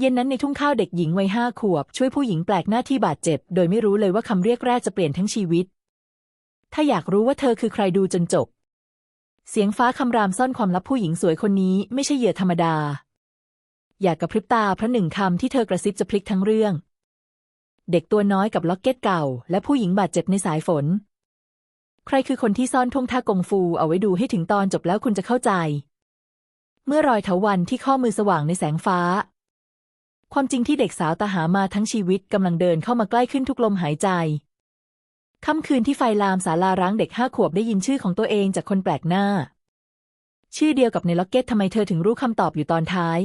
เย็นนั้นในทุ่งข้าวเด็กหญิงวัยห้าขวบ ช่วยผู้หญิงแปลกหน้าที่บาดเจ็บ โดยไม่รู้เลยว่าคำเรียกแรกจะเปลี่ยนทั้งชีวิต ถ้าอยากรู้ว่าเธอคือใครดูจนจบ เสียงฟ้าคำรามซ่อนความลับผู้หญิงสวยคนนี้ไม่ใช่เหยื่อธรรมดา อยากกระพริบตาเพราะหนึ่งคำที่เธอกระซิบจะพลิกทั้งเรื่อง เด็กตัวน้อยกับล็อกเก็ตเก่า และผู้หญิงบาดเจ็บในสายฝน ใครคือคนที่ซ่อนท่งท่ากงฟูเอาไว้ดูให้ถึงตอนจบแล้วคุณจะเข้าใจ เมื่อรอยเถาวันที่ข้อมือสว่างในแสงฟ้า ความจริงที่เด็กสาวตาหามาทั้งชีวิตกำลังเดินเข้ามาใกล้ขึ้นทุกลมหายใจ ค่ำคืนที่ไฟลามศาลาร้างเด็กห้าขวบได้ยินชื่อของตัวเองจากคนแปลกหน้า ชื่อเดียวกับในล็อกเก็ตทำไมเธอถึงรู้คำตอบอยู่ตอนท้าย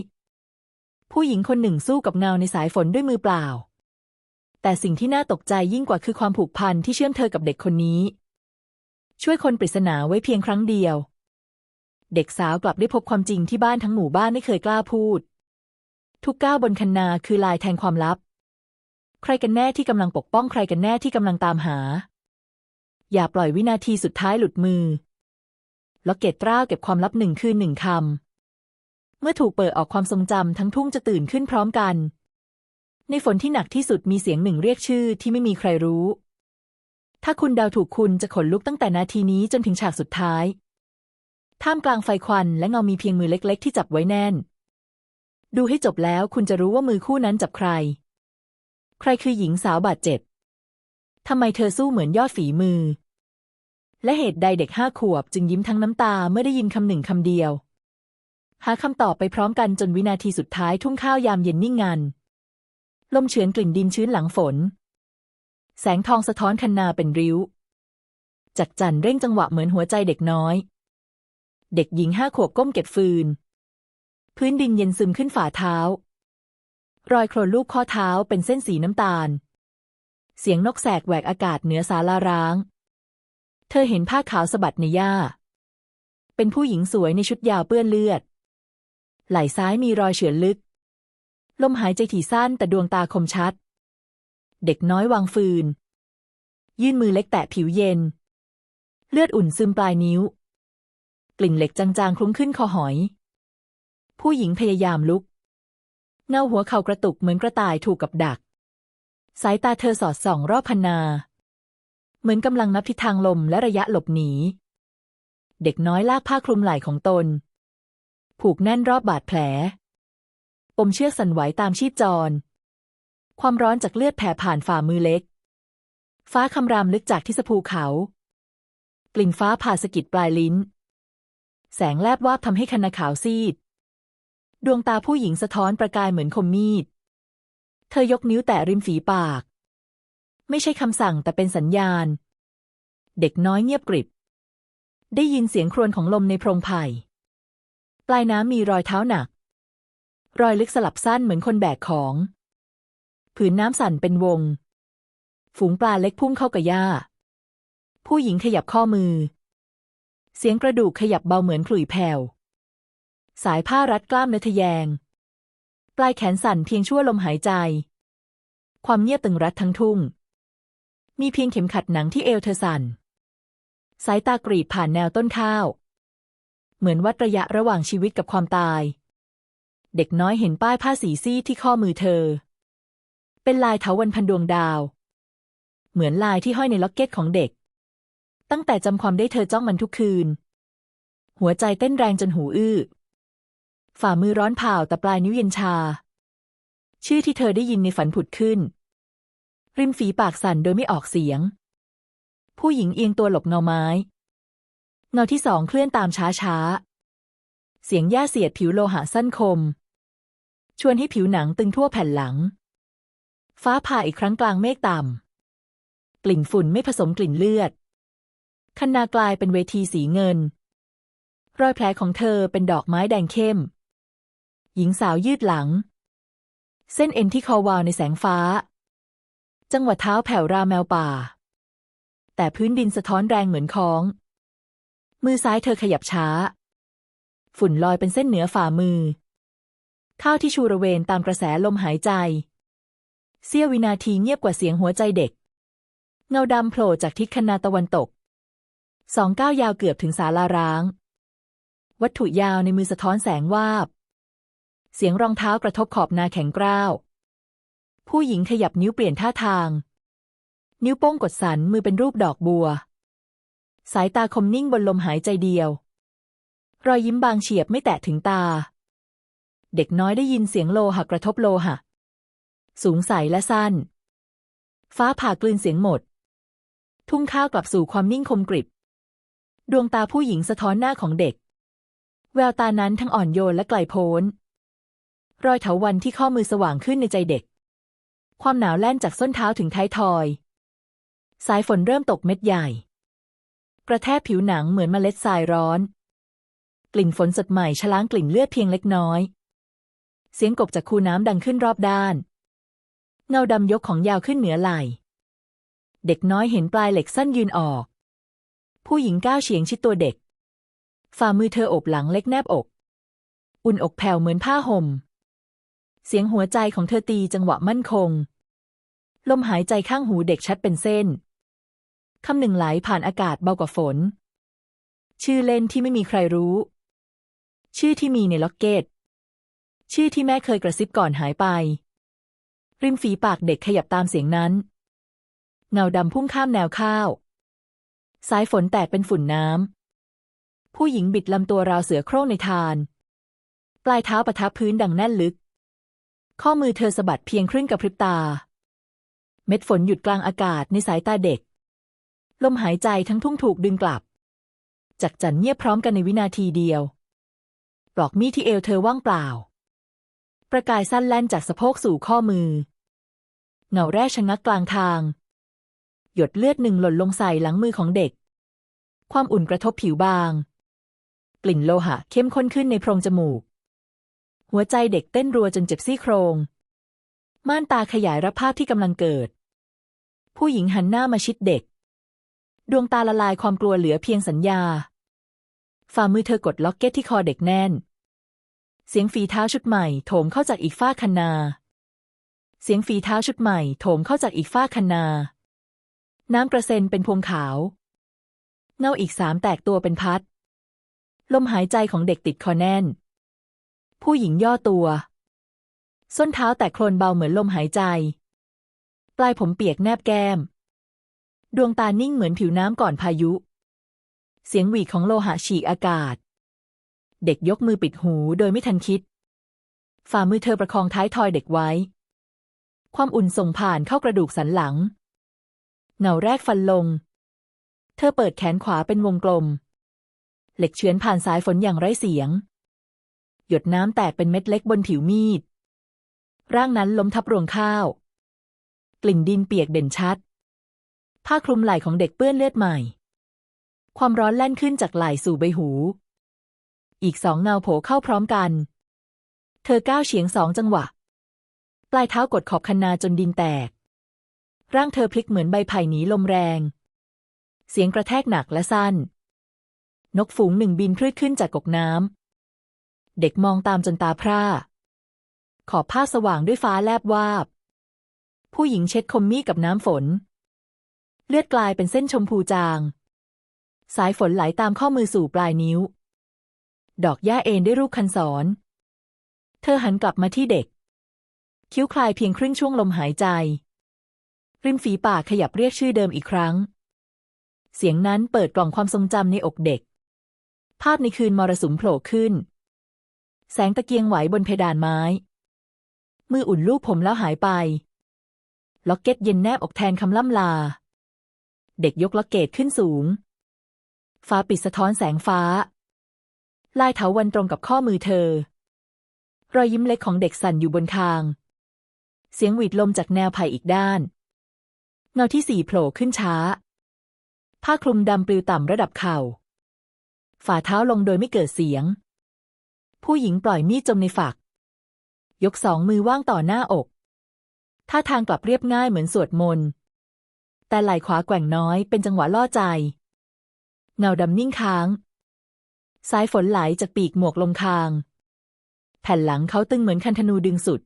ผู้หญิงคนหนึ่งสู้กับเงาในสายฝนด้วยมือเปล่า แต่สิ่งที่น่าตกใจยิ่งกว่าคือความผูกพันที่เชื่อมเธอกับเด็กคนนี้ ช่วยคนปริศนาไว้เพียงครั้งเดียว เด็กสาวกลับได้พบความจริงที่บ้านทั้งหมู่บ้านไม่เคยกล้าพูด ทุกก้าวบนคันนาคือลายแทงความลับ ใครกันแน่ที่กำลังปกป้องใครกันแน่ที่กำลังตามหา อย่าปล่อยวินาทีสุดท้ายหลุดมือล็อกเกตตราเก็บความลับหนึ่งคืนหนึ่งคำ เมื่อถูกเปิดออกความทรงจำทั้งทุ่งจะตื่นขึ้นพร้อมกัน ในฝนที่หนักที่สุดมีเสียงหนึ่งเรียกชื่อที่ไม่มีใครรู้ ถ้าคุณเดาถูกคุณจะขนลุกตั้งแต่นาทีนี้จนถึงฉากสุดท้าย ท่ามกลางไฟควันและเงามีเพียงมือเล็ก ๆ ที่จับไว้แน่น ดูให้จบแล้วคุณจะรู้ว่ามือคู่นั้นจับใคร ใครคือหญิงสาวบาดเจ็บทำไมเธอสู้เหมือนยอดฝีมือ และเหตุใดเด็กห้าขวบจึงยิ้มทั้งน้ำตาเมื่อได้ยินคำหนึ่งคำเดียว หาคำตอบไปพร้อมกันจนวินาทีสุดท้ายทุ่งข้าวยามเย็นนิ่งงัน ลมเฉือนกลิ่นดินชื้นหลังฝน แสงทองสะท้อนคันนาเป็นริ้ว จักจันเร่งจังหวะเหมือนหัวใจเด็กน้อย เด็กหญิงห้าขวบก้มเก็บฟืน พื้นดินเย็นซึมขึ้นฝ่าเท้า รอยโคลนลูกข้อเท้าเป็นเส้นสีน้ำตาล เสียงนกแสกแหวกอากาศเหนือศาลาร้าง เธอเห็นผ้าขาวสะบัดในหญ้า เป็นผู้หญิงสวยในชุดยาวเปื้อนเลือด ไหล่ซ้ายมีรอยเฉือนลึก ลมหายใจถี่สั้นแต่ดวงตาคมชัด เด็กน้อยวางฟืน ยื่นมือเล็กแตะผิวเย็น เลือดอุ่นซึมปลายนิ้ว กลิ่นเหล็กจางๆคลุ้งขึ้นคอหอย ผู้หญิงพยายามลุก เงาหัวเข่ากระตุกเหมือนกระต่ายถูกกับดัก สายตาเธอสอดส่องรอบพนา เหมือนกำลังนับทิศทางลมและระยะหลบหนี เด็กน้อยลากผ้าคลุมไหล่ของตน ผูกแน่นรอบบาดแผล ปมเชือกสั่นไหวตามชีพจร ความร้อนจากเลือดแผ่ผ่านฝ่ามือเล็ก ฟ้าคำรามลึกจากที่สะพูเขา กลิ่นฟ้าผ่าสะกิดปลายลิ้นแสงแลบวาบทำให้คันขาวซีด ดวงตาผู้หญิงสะท้อนประกายเหมือนคมมีด เธอยกนิ้วแตะริมฝีปาก ไม่ใช่คำสั่งแต่เป็นสัญญาณ เด็กน้อยเงียบกริบ ได้ยินเสียงครวญของลมในโพรงไผ่ปลายน้ำมีรอยเท้าหนัก รอยลึกสลับสั้นเหมือนคนแบกของ ผืนน้ำสั่นเป็นวง ฝูงปลาเล็กพุ่งเข้ากับหญ้า ผู้หญิงขยับข้อมือ เสียงกระดูกขยับเบาเหมือนขลุ่ยแผ่ว สายผ้ารัดกล้ามเนื้อทะแยง ปลายแขนสั่นเพียงชั่วลมหายใจ ความเงียบตึงรัดทั้งทุ่ง มีเพียงเข็มขัดหนังที่เอวเธอสั่น สายตากรีดผ่านแนวต้นข้าว เหมือนวัดระยะระหว่างชีวิตกับความตาย เด็กน้อยเห็นป้ายผ้าสีซีที่ข้อมือเธอ เป็นลายเถาวันพันดวงดาว เหมือนลายที่ห้อยในล็อกเก็ตของเด็ก ตั้งแต่จำความได้เธอจ้องมันทุกคืนหัวใจเต้นแรงจนหูอื้อ ฝ่ามือร้อนเผาแต่ปลายนิ้วเย็นชา ชื่อที่เธอได้ยินในฝันผุดขึ้น ริมฝีปากสั่นโดยไม่ออกเสียง ผู้หญิงเอียงตัวหลบเงาไม้ เงาที่สองเคลื่อนตามช้าช้าๆเสียงย่าเสียดผิวโลหะสั้นคม ชวนให้ผิวหนังตึงทั่วแผ่นหลัง ฟ้าผ่าอีกครั้งกลางเมฆต่ำกลิ่นฝุ่นไม่ผสมกลิ่นเลือดคันนากลายเป็นเวทีสีเงิน รอยแผลของเธอเป็นดอกไม้แดงเข้ม หญิงสาวยืดหลัง เส้นเอ็นที่คอวาวในแสงฟ้า จังหวะเท้าแผ่วราแมวป่า แต่พื้นดินสะท้อนแรงเหมือนค้อง มือซ้ายเธอขยับช้า ฝุ่นลอยเป็นเส้นเหนือฝ่ามือ ข้าวที่ชูระเวนตามกระแสลมหายใจ เสี้ยววินาทีเงียบกว่าเสียงหัวใจเด็ก เงาดำโผล่จากทิศคนาตะวันตกสองก้าวยาวเกือบถึงศาลาร้าง วัตถุยาวในมือสะท้อนแสงวาบ เสียงรองเท้ากระทบขอบนาแข็งกร้าว ผู้หญิงขยับนิ้วเปลี่ยนท่าทาง นิ้วโป้งกดสันมือเป็นรูปดอกบัว สายตาคมนิ่งบนลมหายใจเดียว รอยยิ้มบางเฉียบไม่แตะถึงตา เด็กน้อยได้ยินเสียงโลหะกระทบโลหะ สูงใสและสั้น ฟ้าผ่ากลืนเสียงหมด ทุ่งข้าวกลับสู่ความนิ่งคมกริบ ดวงตาผู้หญิงสะท้อนหน้าของเด็ก แววตานั้นทั้งอ่อนโยนและไกลโพ้น รอยเถาวันที่ข้อมือสว่างขึ้นในใจเด็ก ความหนาวแล่นจากส้นเท้าถึงท้ายทอย สายฝนเริ่มตกเม็ดใหญ่ กระแทกผิวหนังเหมือนเมล็ดทรายร้อน กลิ่นฝนสดใหม่ชล้างกลิ่นเลือดเพียงเล็กน้อย เสียงกบจากคูน้ำดังขึ้นรอบด้าน เงาดำยกของยาวขึ้นเหนือไหลเด็กน้อยเห็นปลายเหล็กสั้นยืนออก ผู้หญิงก้าวเฉียงชิดตัวเด็ก ฝ่ามือเธอโอบหลังเล็กแนบอก อุ่นอกแผ่วเหมือนผ้าห่ม เสียงหัวใจของเธอตีจังหวะมั่นคง ลมหายใจข้างหูเด็กชัดเป็นเส้น คำหนึ่งไหลผ่านอากาศเบากว่าฝน ชื่อเล่นที่ไม่มีใครรู้ ชื่อที่มีในล็อกเก็ต ชื่อที่แม่เคยกระซิบก่อนหายไป ริมฝีปากเด็กขยับตามเสียงนั้น เงาดำพุ่งข้ามแนวข้าว สายฝนแตกเป็นฝุ่นน้ำ ผู้หญิงบิดลำตัวราวเสือโคร่งในทาน ปลายเท้าประทับพื้นดังแน่นลึก ข้อมือเธอสะบัดเพียงครึ่งกระพริบตา เม็ดฝนหยุดกลางอากาศในสายตาเด็ก ลมหายใจทั้งทุ่งถูกดึงกลับ จักจันเงียบพร้อมกันในวินาทีเดียว ปลอกมีดที่เอวเธอว่างเปล่า ประกายสั้นแล่นจากสะโพกสู่ข้อมือ เงาแร่ชะงักกลางทาง หยดเลือดหนึ่งหล่นลงใส่หลังมือของเด็ก ความอุ่นกระทบผิวบาง กลิ่นโลหะเข้มข้นขึ้นในโพรงจมูก หัวใจเด็กเต้นรัวจนเจ็บซี่โครง ม่านตาขยายรับภาพที่กำลังเกิด ผู้หญิงหันหน้ามาชิดเด็ก ดวงตาละลายความกลัวเหลือเพียงสัญญา ฝ่ามือเธอกดล็อกเก็ตที่คอเด็กแน่น เสียงฝีเท้าชุดใหม่โถมเข้าจากอีกฝ้าคันนา เสียงฝีเท้าชุดใหม่โถมเข้าจากอีกฝ้าคันนา น้ำกระเซ็นเป็นพวงขาว เงาอีกสามแตกตัวเป็นพัด ลมหายใจของเด็กติดคอแน่น ผู้หญิงย่อตัว ส้นเท้าแตกโคลนเบาเหมือนลมหายใจ ปลายผมเปียกแนบแก้ม ดวงตานิ่งเหมือนผิวน้ำก่อนพายุ เสียงหวีของโลหะฉีกอากาศ เด็กยกมือปิดหูโดยไม่ทันคิด ฝ่ามือเธอประคองท้ายทอยเด็กไว้ ความอุ่นส่งผ่านเข้ากระดูกสันหลังเงาแรกฟันลง เธอเปิดแขนขวาเป็นวงกลม เหล็กเฉือนผ่านสายฝนอย่างไร้เสียง หยดน้ำแตกเป็นเม็ดเล็กบนผิวมีด ร่างนั้นล้มทับรวงข้าว กลิ่นดินเปียกเด่นชัด ผ้าคลุมไหล่ของเด็กเปื้อนเลือดใหม่ ความร้อนแล่นขึ้นจากไหล่สู่ใบหู อีกสองเงาโผล่เข้าพร้อมกัน เธอก้าวเฉียงสองจังหวะ ปลายเท้ากดขอบคันนาจนดินแตก ร่างเธอพลิกเหมือนใบไผ่หนีลมแรง เสียงกระแทกหนักและสั้นนกฝูงหนึ่งบินพรืดขึ้นจากกกน้ำ เด็กมองตามจนตาพร่า ขอบผ้าสว่างด้วยฟ้าแลบวาบ ผู้หญิงเช็ดคมมีดกับน้ำฝน เลือดกลายเป็นเส้นชมพูจาง สายฝนไหลตามข้อมือสู่ปลายนิ้ว ดอกหญ้าเอ็นได้รูปคันศร เธอหันกลับมาที่เด็ก คิ้วคลายเพียงครึ่งช่วงลมหายใจ ริมฝีปากขยับเรียกชื่อเดิมอีกครั้ง เสียงนั้นเปิดกล่องความทรงจำในอกเด็ก ภาพในคืนมรสุมโผล่ขึ้น แสงตะเกียงไหวบนเพดานไม้ มืออุ่นลูบผมแล้วหายไป ล็อกเก็ตเย็นแนบอกแทนคำล่ำลา เด็กยกล็อกเกตขึ้นสูง ฟ้าปิดสะท้อนแสงฟ้า ลายเถาวันตรงกับข้อมือเธอ รอยยิ้มเล็กของเด็กสั่นอยู่บนคาง เสียงหวีดลมจากแนวไผ่อีกด้าน เงาที่สี่โผล่ขึ้นช้า ผ้าคลุมดำปลิวต่ำระดับเข่าฝ่าเท้าลงโดยไม่เกิดเสียง ผู้หญิงปล่อยมีดจมในฝัก ยกสองมือว่างต่อหน้าอกท่าทางกลับเรียบง่ายเหมือนสวดมนต์แต่ไหล่ขวาแกว่งน้อยเป็นจังหวะล่อใจ เงาดำนิ่งค้าง สายฝนไหลจากปีกหมวกลงคาง แผ่นหลังเขาตึงเหมือนคันธนูดึงสุด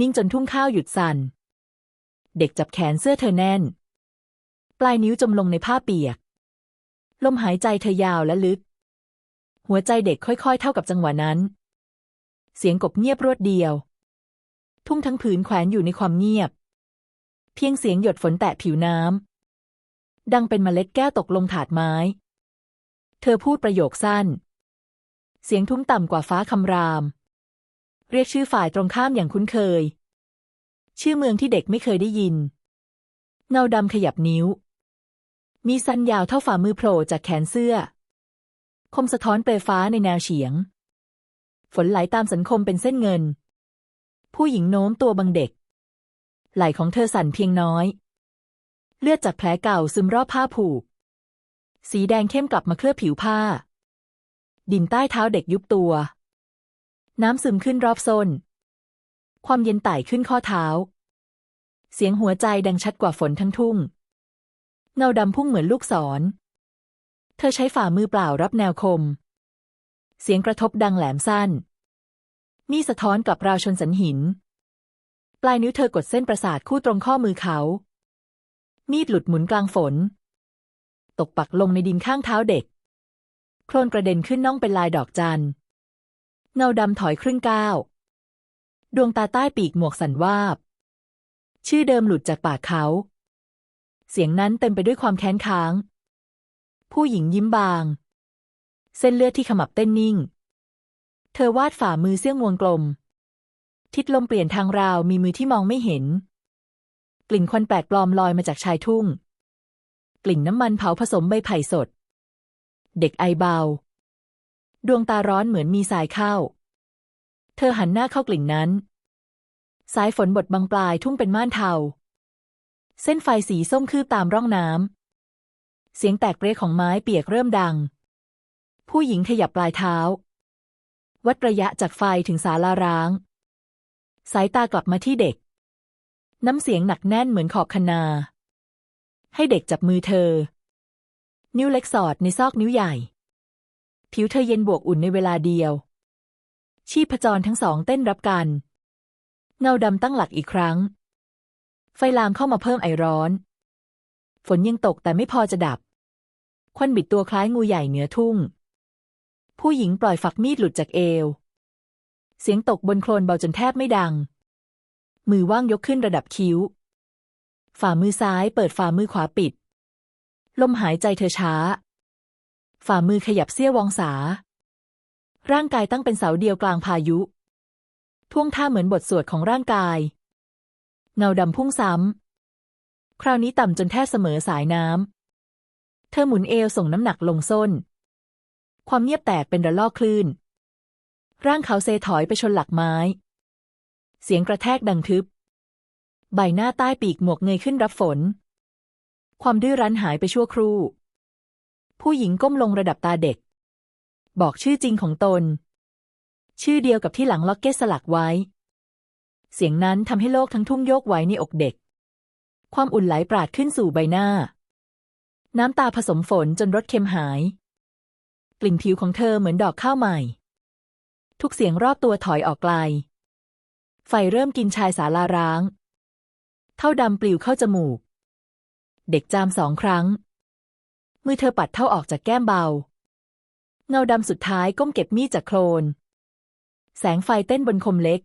นิ่งจนทุ่งข้าวหยุดสั่น เด็กจับแขนเสื้อเธอแน่น ปลายนิ้วจมลงในผ้าเปียก ลมหายใจเธอยาวและลึก หัวใจเด็กค่อยๆ เท่ากับจังหวะนั้น เสียงกบเงียบรวดเดียว ทุ่งทั้งผืนแขวนอยู่ในความเงียบ เพียงเสียงหยดฝนแตะผิวน้ำดังเป็นเมล็ดแก้วตกลงถาดไม้ เธอพูดประโยคสั้น เสียงทุ้มต่ำกว่าฟ้าคำราม เรียกชื่อฝ่ายตรงข้ามอย่างคุ้นเคย ชื่อเมืองที่เด็กไม่เคยได้ยิน เงาดำขยับนิ้ว มีสันยาวเท่าฝ่ามือโผล่จากแขนเสื้อ คมสะท้อนเปลฟ้าในแนวเฉียง ฝนไหลตามสันคมเป็นเส้นเงิน ผู้หญิงโน้มตัวบังเด็ก ไหล่ของเธอสั่นเพียงน้อย เลือดจากแผลเก่าซึมรอบผ้าผูก สีแดงเข้มกลับมาเคลือบผิวผ้า ดินใต้เท้าเด็กยุบตัว น้ำซึมขึ้นรอบส้น ความเย็นไต่ขึ้นข้อเท้า เสียงหัวใจดังชัดกว่าฝนทั้งทุ่ง เงาดำพุ่งเหมือนลูกศร ธอใช้ฝ่ามือเปล่ารับแนวคม เสียงกระทบดังแหลมสั้นมีสะท้อนกับราวชนสันหิน ปลายนิ้วเธอกดเส้นประสาทคู่ตรงข้อมือเขา มีดหลุดหมุนกลางฝน ตกปักลงในดินข้างเท้าเด็ก โคลนกระเด็นขึ้นน่องเป็นลายดอกจัน เงาดำถอยครึ่งก้าว ดวงตาใต้ปีกหมวกสันวาบ ชื่อเดิมหลุดจากปากเขา เสียงนั้นเต็มไปด้วยความแค้นค้าง ผู้หญิงยิ้มบาง เส้นเลือดที่ขมับเต้นนิ่ง เธอวาดฝ่ามือเสี้ยงงวงกลม ทิศลมเปลี่ยนทางราวมีมือที่มองไม่เห็น กลิ่นควันแปลกปลอมลอยมาจากชายทุ่ง กลิ่นน้ำมันเผาผสมใบไผ่สด เด็กไอเบา ดวงตาร้อนเหมือนมีสายเข้า เธอหันหน้าเข้ากลิ่นนั้น สายฝนบดบางปลายทุ่งเป็นม่านเทาเส้นไฟสีส้มคืบตามร่องน้ำ เสียงแตกเปรี้ยของไม้เปียกเริ่มดัง ผู้หญิงขยับปลายเท้า วัดระยะจากไฟถึงศาลาร้าง สายตากลับมาที่เด็ก น้ำเสียงหนักแน่นเหมือนขอบคนา ให้เด็กจับมือเธอ นิ้วเล็กสอดในซอกนิ้วใหญ่ ผิวเธอเย็นบวกอุ่นในเวลาเดียว ชีพจรทั้งสองเต้นรับกัน เงาดำตั้งหลักอีกครั้ง ไฟลามเข้ามาเพิ่มไอร้อน ฝนยังตกแต่ไม่พอจะดับ ควันบิดตัวคล้ายงูใหญ่เหนือทุ่ง ผู้หญิงปล่อยฝักมีดหลุดจากเอว เสียงตกบนโคลนเบาจนแทบไม่ดัง มือว่างยกขึ้นระดับคิ้ว ฝ่ามือซ้ายเปิดฝ่ามือขวาปิด ลมหายใจเธอช้า ฝ่ามือขยับเสี้ยวองศา ร่างกายตั้งเป็นเสาเดียวกลางพายุ ท่วงท่าเหมือนบทสวดของร่างกาย เงาดำพุ่งซ้ำ คราวนี้ต่ำจนแทบเสมอสายน้ำ เธอหมุนเอวส่งน้ำหนักลงส้น ความเงียบแตกเป็นระลอกคลื่น ร่างเขาเซถอยไปชนหลักไม้ เสียงกระแทกดังทึบ ใบหน้าใต้ปีกหมวกเงยขึ้นรับฝน ความดื้อรั้นหายไปชั่วครู่ ผู้หญิงก้มลงระดับตาเด็ก บอกชื่อจริงของตน ชื่อเดียวกับที่หลังล็อกเก็ตสลักไว้ เสียงนั้นทำให้โลกทั้งทุ่งโยกไหวในอกเด็ก ความอุ่นไหลปราดขึ้นสู่ใบหน้า น้ำตาผสมฝนจนรสเค็มหาย กลิ่นผิวของเธอเหมือนดอกข้าวใหม่ ทุกเสียงรอบตัวถอยออกไกล ไฟเริ่มกินชายสาลาร้าง เท่าดำปลิวเข้าจมูก เด็กจามสองครั้ง มือเธอปัดเท่าออกจากแก้มเบา เงาดำสุดท้ายก้มเก็บมีดจากโคลน แสงไฟเต้นบนคมเล็ก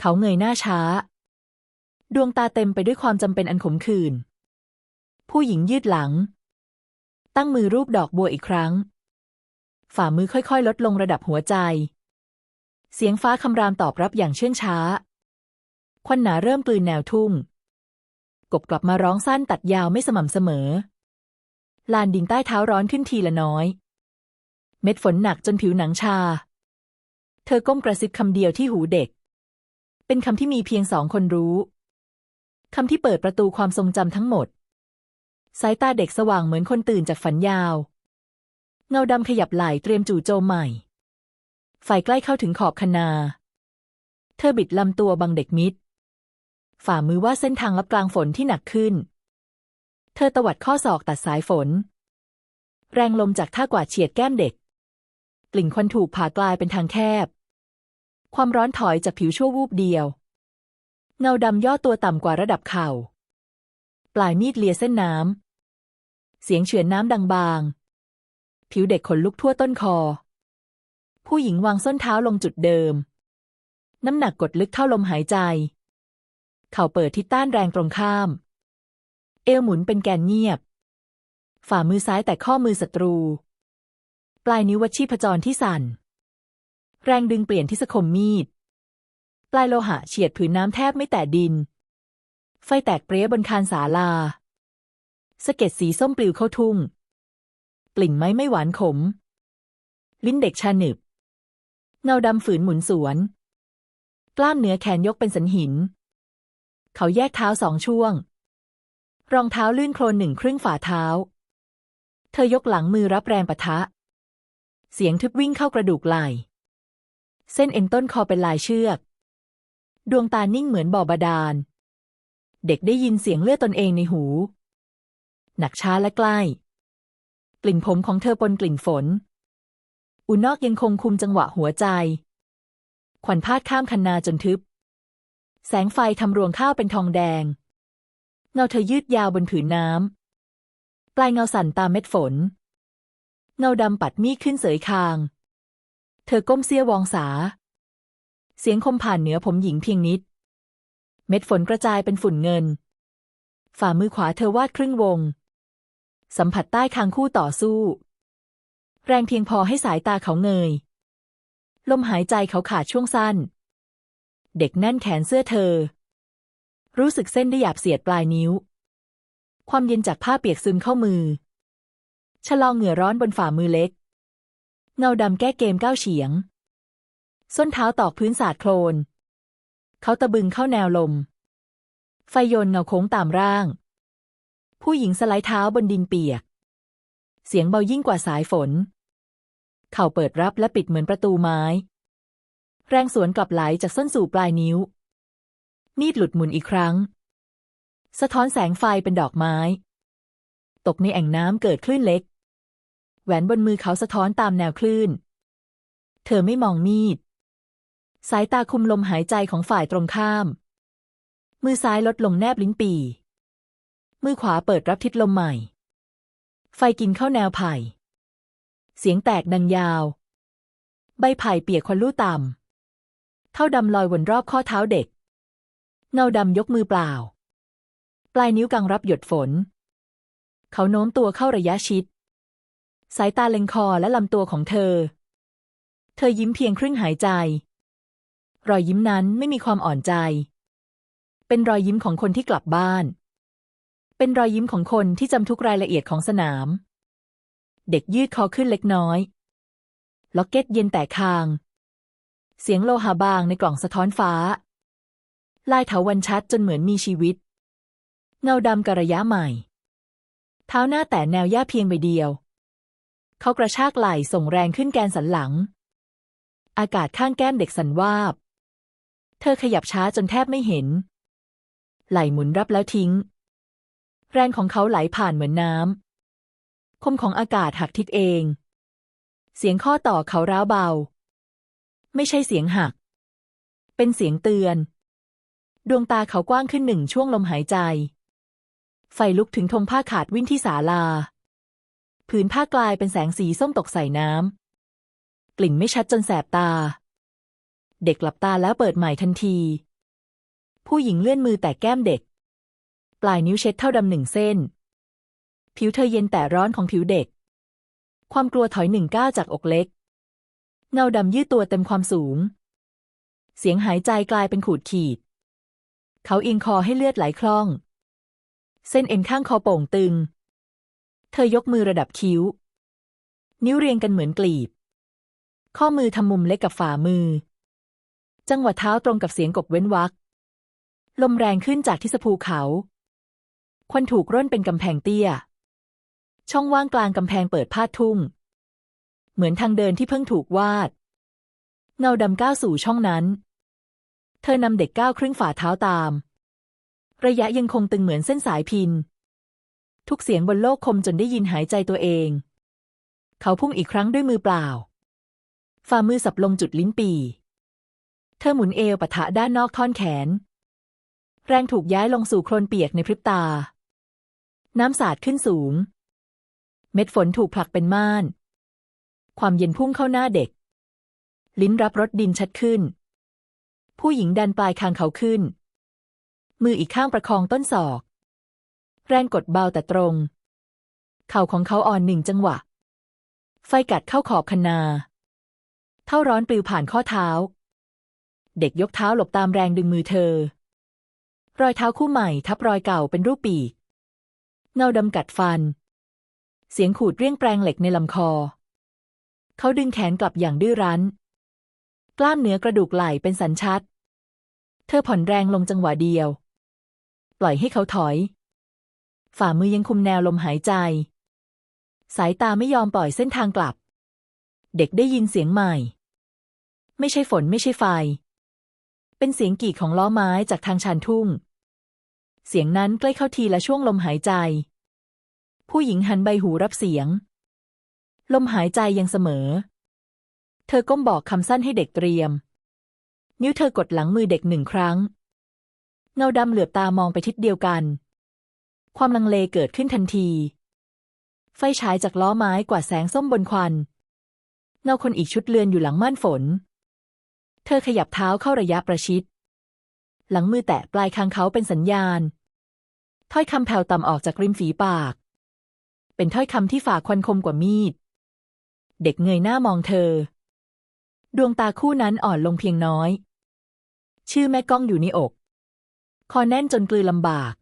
เขาเงยหน้าช้า ดวงตาเต็มไปด้วยความจำเป็นอันขมขื่นผู้หญิงยืดหลัง ตั้งมือรูปดอกบัวอีกครั้ง ฝ่ามือค่อยๆ ลดลงระดับหัวใจ เสียงฟ้าคำรามตอบรับอย่างเชื่องช้า ควันหนาเริ่มกลืนแนวทุ่ง กบกลับมาร้องสั้นตัดยาวไม่สม่ำเสมอ ลานดินใต้เท้าร้อนขึ้นทีละน้อย เม็ดฝนหนักจนผิวหนังชา เธอก้มกระซิบคำเดียวที่หูเด็ก เป็นคำที่มีเพียงสองคนรู้ คำที่เปิดประตูความทรงจำทั้งหมด สายตาเด็กสว่างเหมือนคนตื่นจากฝันยาว เงาดำขยับไหล่เตรียมจู่โจมใหม่ไฟใกล้เข้าถึงขอบคนา เธอบิดลำตัวบังเด็กมิด ฝ่ามือว่าเส้นทางลับกลางฝนที่หนักขึ้น เธอตวัดข้อศอกตัดสายฝน แรงลมจากท่ากวาดเฉียดแก้มเด็ก กลิ่นควันถูกผ่ากลายเป็นทางแคบ ความร้อนถอยจากผิวชั่ววูบเดียว เงาดำย่อตัวต่ำกว่าระดับเข่า ปลายมีดเลียเส้นน้ำ เสียงเฉือนน้ำดังบาง ผิวเด็กขนลุกทั่วต้นคอ ผู้หญิงวางส้นเท้าลงจุดเดิม น้ำหนักกดลึกเข้าลมหายใจ เข่าเปิดทิศต้านแรงตรงข้าม เอวหมุนเป็นแกนเงียบ ฝ่ามือซ้ายแต่ข้อมือศัตรู ปลายนิ้ววัชีพจรที่สั่น แรงดึงเปลี่ยนที่สะคมมีด ปลายโลหะเฉียดผืนน้ำแทบไม่แตะดิน ไฟแตกเปรี้ยบนคานศาลาสะเก็ดสีส้มปลิวเข้าทุ่ง กลิ่นไม้ไม่หวานขม ลิ้นเด็กชาหนึบ เงาดำฝืนหมุนสวน กล้ามเนื้อแขนยกเป็นสันหิน เขาแยกเท้าสองช่วง รองเท้าลื่นโคลนหนึ่งครึ่งฝ่าเท้า เธอยกหลังมือรับแรงปะทะ เสียงทึบวิ่งเข้ากระดูกไหล่ เส้นเอ็นต้นคอเป็นลายเชือก ดวงตานิ่งเหมือนบ่อบาดาล เด็กได้ยินเสียงเลือดตนเองในหู หนักช้าและใกล้ กลิ่นผมของเธอปนกลิ่นฝน อุนอกยังคงคุมจังหวะหัวใจ ขวัญพาดข้ามคันนาจนทึบ แสงไฟทำรวงข้าวเป็นทองแดง เงาเธอยืดยาวบนผืนน้ำ ปลายเงาสั่นตามเม็ดฝน เงาดำปัดมีดขึ้นเสยคาง เธอก้มเสี้ยวองศา เสียงคมผ่านเหนือผมหญิงเพียงนิด เม็ดฝนกระจายเป็นฝุ่นเงิน ฝ่ามือขวาเธอวาดครึ่งวง สัมผัสใต้คางคู่ต่อสู้ แรงเพียงพอให้สายตาเขาเงย ลมหายใจเขาขาดช่วงสั้น เด็กแน่นแขนเสื้อเธอ รู้สึกเส้นได้หยาบเสียดปลายนิ้ว ความเย็นจากผ้าเปียกซึมเข้ามือชะลอเหงื่อร้อนบนฝ่ามือเล็ก เงาดำแก้เกมก้าวเฉียง ส้นเท้าตอกพื้นสาดโคลน เขาตะบึงเข้าแนวลม ไฟโยนเงาโค้งตามร่าง ผู้หญิงสไลด์เท้าบนดินเปียก เสียงเบายิ่งกว่าสายฝน เข่าเปิดรับและปิดเหมือนประตูไม้ แรงสวนกลับไหลจากส้นสู่ปลายนิ้ว มีดหลุดหมุนอีกครั้ง สะท้อนแสงไฟเป็นดอกไม้ ตกในแอ่งน้ำเกิดคลื่นเล็ก แหวนบนมือเขาสะท้อนตามแนวคลื่น เธอไม่มองมีด สายตาคุมลมหายใจของฝ่ายตรงข้าม มือซ้ายลดลงแนบลิ้นปี มือขวาเปิดรับทิศลมใหม่ ไฟกินเข้าแนวไผ่ เสียงแตกดังยาว ใบไผ่เปียกควันลู่ต่ำเท่าดำลอยวนรอบข้อเท้าเด็ก เงาดำยกมือเปล่า ปลายนิ้วกังรับหยดฝน เขาโน้มตัวเข้าระยะชิด สายตาเล็งคอและลำตัวของเธอ เธอยิ้มเพียงครึ่งหายใจ รอยยิ้มนั้นไม่มีความอ่อนใจ เป็นรอยยิ้มของคนที่กลับบ้าน เป็นรอยยิ้มของคนที่จำทุกรายละเอียดของสนาม เด็กยืดคอขึ้นเล็กน้อย ล็อกเก็ตเย็นแต่คาง เสียงโลหะบางในกล่องสะท้อนฟ้า ลายเถาวันชัดจนเหมือนมีชีวิต เงาดำกระยะใหม่ เท้าหน้าแต่แนวย่าเพียงใบเดียว เขากระชากไหล่ส่งแรงขึ้นแกนสันหลังอากาศข้างแก้มเด็กสันวาบ เธอขยับช้าจนแทบไม่เห็น ไหลหมุนรับแล้วทิ้ง แรงของเขาไหลผ่านเหมือนน้ำ คมของอากาศหักทิศเอง เสียงข้อต่อเขาร้าวเบา ไม่ใช่เสียงหัก เป็นเสียงเตือน ดวงตาเขากว้างขึ้นหนึ่งช่วงลมหายใจ ไฟลุกถึงธงผ้าขาดวิ่นที่ศาลา ผืนผ้ากลายเป็นแสงสีส้มตกใส่น้ำ กลิ่นไม่ชัดจนแสบตา เด็กหลับตาแล้วเปิดใหม่ทันที ผู้หญิงเลื่อนมือแต่แก้มเด็ก ปลายนิ้วเช็ดเท่าดำหนึ่งเส้น ผิวเธอเย็นแต่ร้อนของผิวเด็ก ความกลัวถอยหนึ่งก้าวจากอกเล็ก เงาดำยืดตัวเต็มความสูง เสียงหายใจกลายเป็นขูดขีด เขาอียงคอให้เลือดไหลคล่อง เส้นเอ็นข้างคอโป่งตึง เธอยกมือระดับคิ้ว นิ้วเรียงกันเหมือนกลีบ ข้อมือทำมุมเล็กกับฝ่ามือ จังหวะเท้าตรงกับเสียงกบเว้นวักลมแรงขึ้นจากที่สะพูเขา ควันถูกร่นเป็นกำแพงเตี้ย ช่องว่างกลางกำแพงเปิดพาดทุ่ง เหมือนทางเดินที่เพิ่งถูกวาด เงาดำก้าวสู่ช่องนั้น เธอนำเด็กก้าวครึ่งฝ่าเท้าตาม ระยะยังคงตึงเหมือนเส้นสายพิน ทุกเสียงบนโลกคมจนได้ยินหายใจตัวเอง เขาพุ่งอีกครั้งด้วยมือเปล่า ฝ่ามือสับลงจุดลิ้นปี เธอหมุนเอวปะทะด้านนอกท่อนแขน แรงถูกย้ายลงสู่โคลนเปียกในพริบตา น้ำสาดขึ้นสูง เม็ดฝนถูกผลักเป็นม่าน ความเย็นพุ่งเข้าหน้าเด็ก ลิ้นรับรสดินชัดขึ้น ผู้หญิงดันปลายคางเขาขึ้น มืออีกข้างประคองต้นศอก แรงกดเบาแต่ตรง เข่าของเขาอ่อนหนึ่งจังหวะ ไฟกัดเข้าขอบคนา เท่าร้อนปลิวผ่านข้อเท้า เด็กยกเท้าหลบตามแรงดึงมือเธอ รอยเท้าคู่ใหม่ทับรอยเก่าเป็นรูปปีก เงาดำกัดฟัน เสียงขูดเรียงแปลงเหล็กในลำคอ เขาดึงแขนกลับอย่างดื้อรั้น กล้ามเนื้อกระดูกไหล่เป็นสันชัด เธอผ่อนแรงลงจังหวะเดียว ปล่อยให้เขาถอย ฝ่ามือยังคุมแนวลมหายใจ สายตาไม่ยอมปล่อยเส้นทางกลับ เด็กได้ยินเสียงใหม่ ไม่ใช่ฝนไม่ใช่ไฟ เป็นเสียงกีดของล้อไม้จากทางชานทุ่ง เสียงนั้นใกล้เข้าทีละช่วงลมหายใจ ผู้หญิงหันใบหูรับเสียง ลมหายใจยังเสมอ เธอก้มบอกคำสั้นให้เด็กเตรียม นิ้วเธอกดหลังมือเด็กหนึ่งครั้ง เงาดำเหลือบตามองไปทิศเดียวกัน ความลังเลเกิดขึ้นทันที ไฟฉายจากล้อไม้กว่าแสงส้มบนควันเงาคนอีกชุดเลือนอยู่หลังม่านฝน เธอขยับเท้าเข้าระยะประชิด หลังมือแตะปลายคางเขาเป็นสัญญาณ ถ้อยคำแผ่วต่ำออกจากริมฝีปาก เป็นถ้อยคำที่ฝ่าควันคมกว่ามีด เด็กเงยหน้ามองเธอ ดวงตาคู่นั้นอ่อนลงเพียงน้อย ชื่อแม่ก้องอยู่ในอก คอแน่นจนกลืนลำบาก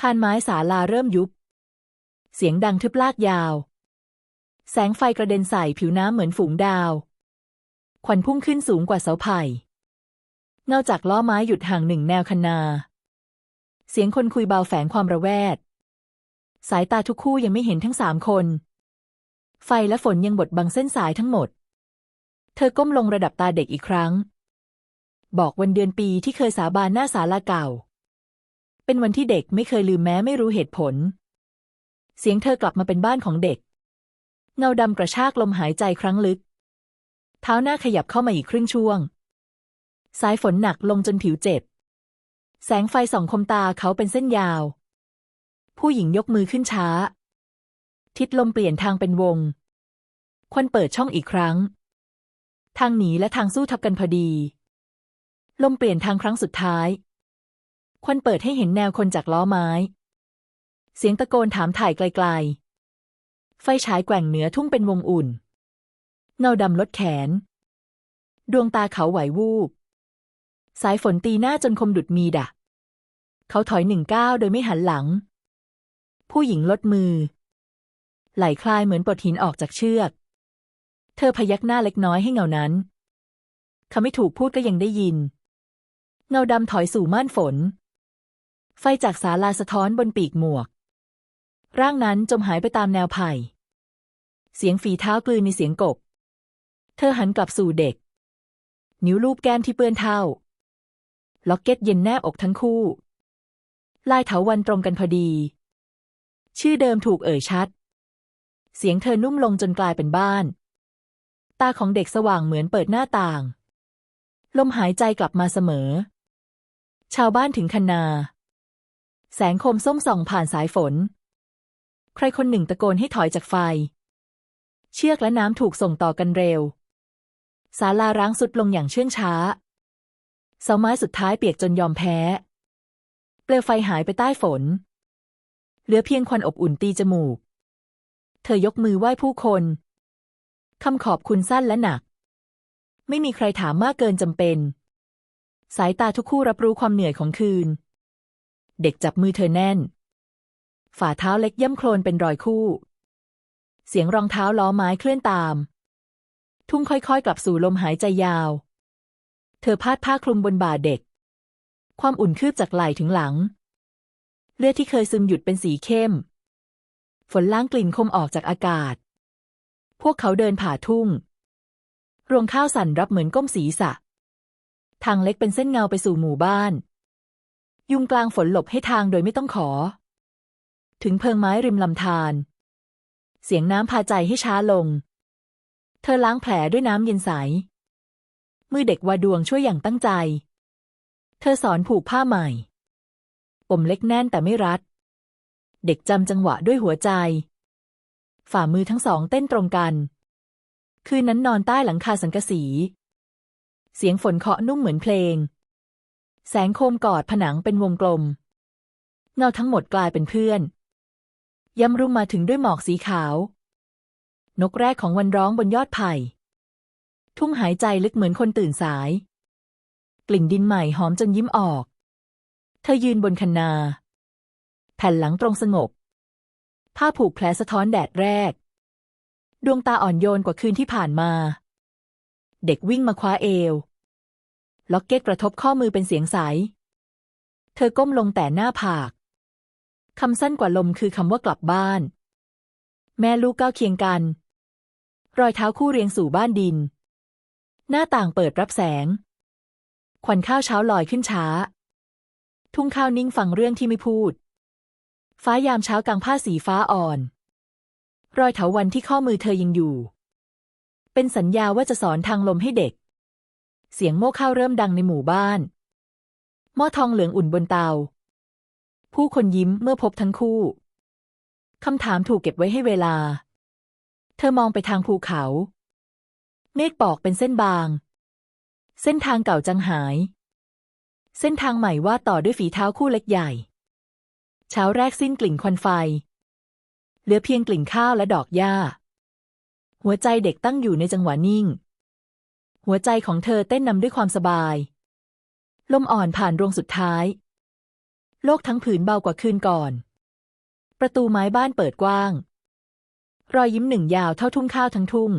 คานไม้สาลาเริ่มยุบ เสียงดังทึบลากยาว แสงไฟกระเด็นใส่ผิวน้ำเหมือนฝูงดาว ควันพุ่งขึ้นสูงกว่าเสาไผ่เงาจากล้อไม้หยุดห่างหนึ่งแนวคนา เสียงคนคุยเบาแฝงความระแวด สายตาทุกคู่ยังไม่เห็นทั้งสามคน ไฟและฝนยังบดบังเส้นสายทั้งหมด เธอก้มลงระดับตาเด็กอีกครั้ง บอกวันเดือนปีที่เคยสาบานหน้าศาลาเก่า เป็นวันที่เด็กไม่เคยลืมแม้ไม่รู้เหตุผล เสียงเธอกลับมาเป็นบ้านของเด็ก เงาดำกระชากลมหายใจครั้งลึก เท้าหน้าขยับเข้ามาอีกครึ่งช่วง สายฝนหนักลงจนผิวเจ็บ แสงไฟส่องคมตาเขาเป็นเส้นยาว ผู้หญิงยกมือขึ้นช้า ทิศลมเปลี่ยนทางเป็นวง ควันเปิดช่องอีกครั้ง ทางหนีและทางสู้ทับกันพอดี ลมเปลี่ยนทางครั้งสุดท้าย ควันเปิดให้เห็นแนวคนจากล้อไม้ เสียงตะโกนถามถ่ายไกล ๆ ไฟฉายแกว่งเหนือทุ่งเป็นวงอุ่น เงาดำลดแขน ดวงตาเขาไหววูบ สายฝนตีหน้าจนคมดุดมีดะ เขาถอยหนึ่งก้าวโดยไม่หันหลัง ผู้หญิงลดมือ ไหลคลายเหมือนปลดหินออกจากเชือก เธอพยักหน้าเล็กน้อยให้เงานั้นเขาไม่ถูกพูดก็ยังได้ยิน เงาดำถอยสู่ม่านฝน ไฟจากศาลาสะท้อนบนปีกหมวก ร่างนั้นจมหายไปตามแนวไผ่ เสียงฝีเท้ากลืนในเสียงกบ เธอหันกลับสู่เด็ก นิ้วลูบแก้มที่เปื้อนเท้าล็อกเก็ตเย็นแนบอกทั้งคู่ ลายเถาวันตรงกันพอดี ชื่อเดิมถูกเอ่ยชัด เสียงเธอนุ่มลงจนกลายเป็นบ้าน ตาของเด็กสว่างเหมือนเปิดหน้าต่าง ลมหายใจกลับมาเสมอ ชาวบ้านถึงคันนา แสงคมส้มส่องผ่านสายฝน ใครคนหนึ่งตะโกนให้ถอยจากไฟเชือกและน้ำถูกส่งต่อกันเร็ว ศาลาร้างสุดลงอย่างเชื่องช้า เสาไม้สุดท้ายเปียกจนยอมแพ้ เปลวไฟหายไปใต้ฝน เหลือเพียงควันอบอุ่นตีจมูก เธอยกมือไหว้ผู้คนคำขอบคุณสั้นและหนัก ไม่มีใครถามมากเกินจำเป็น สายตาทุกคู่รับรู้ความเหนื่อยของคืน เด็กจับมือเธอแน่น ฝ่าเท้าเล็กย่ำโคลนเป็นรอยคู่ เสียงรองเท้าล้อไม้เคลื่อนตาม ทุ่งค่อยๆ กลับสู่ลมหายใจยาว เธอพาดผ้าคลุมบนบ่าเด็ก ความอุ่นคืบจากไหล่ถึงหลัง เลือดที่เคยซึมหยุดเป็นสีเข้ม ฝนล้างกลิ่นคมออกจากอากาศ พวกเขาเดินผ่าทุ่ง รวงข้าวสั่นรับเหมือนก้มศีรษะ ทางเล็กเป็นเส้นเงาไปสู่หมู่บ้าน ยุงกลางฝนหลบให้ทางโดยไม่ต้องขอ ถึงเพิงไม้ริมลำธารเสียงน้ำพาใจให้ช้าลง เธอล้างแผลด้วยน้ำเย็นใส มือเด็กวาดวงช่วยอย่างตั้งใจ เธอสอนผูกผ้าใหม่ ปมเล็กแน่นแต่ไม่รัด เด็กจำจังหวะด้วยหัวใจ ฝ่ามือทั้งสองเต้นตรงกัน คืนนั้นนอนใต้หลังคาสังกะสี เสียงฝนเคาะนุ่มเหมือนเพลง แสงโคมกอดผนังเป็นวงกลม เงาทั้งหมดกลายเป็นเพื่อนย้ำรุ่มมาถึงด้วยหมอกสีขาว นกแรกของวันร้องบนยอดไผ่ ทุ่งหายใจลึกเหมือนคนตื่นสาย กลิ่นดินใหม่หอมจนยิ้มออก เธอยืนบนคันนา แผ่นหลังตรงสงบ ผ้าผูกแผลสะท้อนแดดแรก ดวงตาอ่อนโยนกว่าคืนที่ผ่านมา เด็กวิ่งมาคว้าเอว ล็อกเก็ตกระทบข้อมือเป็นเสียงใส เธอก้มลงแต่หน้าผาก คำสั้นกว่าลมคือคำว่ากลับบ้านแม่ลูกก้าวเคียงกัน รอยเท้าคู่เรียงสู่บ้านดิน หน้าต่างเปิดรับแสง ควันข้าวเช้าลอยขึ้นช้า ทุ่งข้าวนิ่งฟังเรื่องที่ไม่พูด ฟ้ายามเช้ากางผ้าสีฟ้าอ่อน รอยเถาวันที่ข้อมือเธอยังอยู่ เป็นสัญญาว่าจะสอนทางลมให้เด็ก เสียงโม่ข้าวเริ่มดังในหมู่บ้าน หม้อทองเหลืองอุ่นบนเตา ผู้คนยิ้มเมื่อพบทั้งคู่คำถามถูกเก็บไว้ให้เวลา ธอมองไปทางภูเขา เมฆปอกเป็นเส้นบาง เส้นทางเก่าจังหาย เส้นทางใหม่ว่าต่อด้วยฝีเท้าคู่เล็กใหญ่ เช้าแรกสิ้นกลิ่นควันไฟ เหลือเพียงกลิ่นข้าวและดอกหญ้า หัวใจเด็กตั้งอยู่ในจังหวะนิ่ง หัวใจของเธอเต้นนำด้วยความสบาย ลมอ่อนผ่านรวงสุดท้าย โลกทั้งผืนเบากว่าคืนก่อน ประตูไม้บ้านเปิดกว้าง รอยยิ้มหนึ่งยาวเท่าทุ่งข้าวทั้งทุ่ง